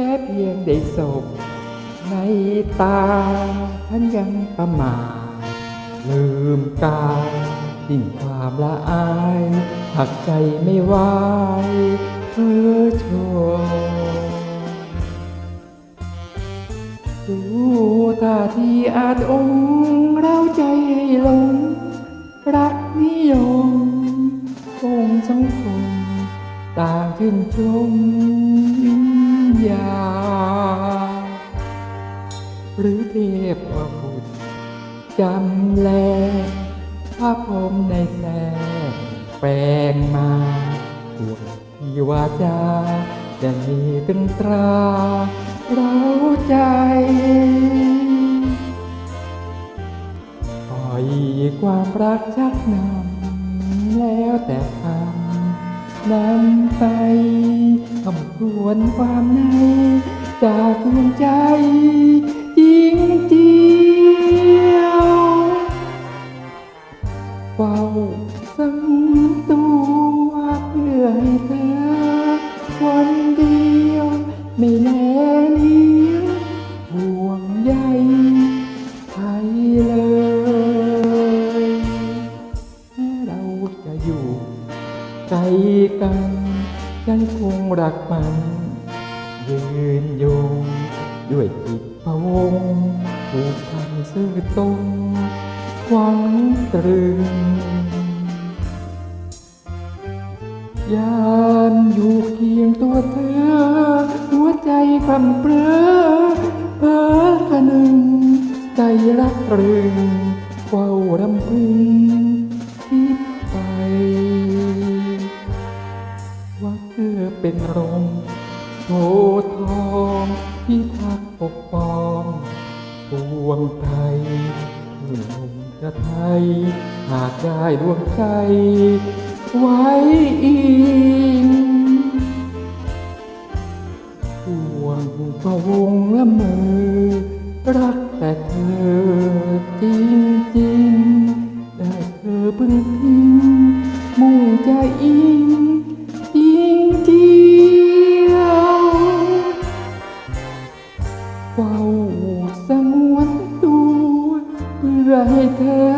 แม้เพียงได้ศพในตาท่านยังประมาทลืมกายสิ้นความละอายหักใจไม่ไหวเพื่อโชดูท่าที่อาจองเราใจให้หลง รักนิยมองสังคมต่างชื่นชม วิญญาหรือเทพว่าบุตรจำแลพระพรมในแสงแปลงมาดวงที่วาจาจะมีตึงตราเราใจปล่อยความรักชักนำแล้วแต่คำนำไป คำครวญความในจากดวงใจจริงเจียวเฝ้าสังตัวเพื่อให้เธอคนเดียวไม่แลเลี้ยวห่วงใยใครเลย เราจะอยู่ไกลกัน ยังคงรักมัน ยืนยงด้วยจิตพะวงผูกพันซื่อตรงหวังตรึงยามอยู่เคียงตัวเธอ หัวใจคำเปรอเพ้อคะนึงใจรักตรึง รมโพธิ์ทองที่ทักปกป้องปวงไทยพื้นลมกระไทย หากได้ดวงใจ ไว้อิงห่วงพะวงละเมอรักแต่เธอจริงจริงๆได้เธอเพึ่งพิงมุ่งใจอิง พื่อให้เธอ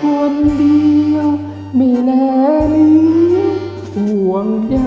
คนเดียว ไม่แลนี้ห่วงใย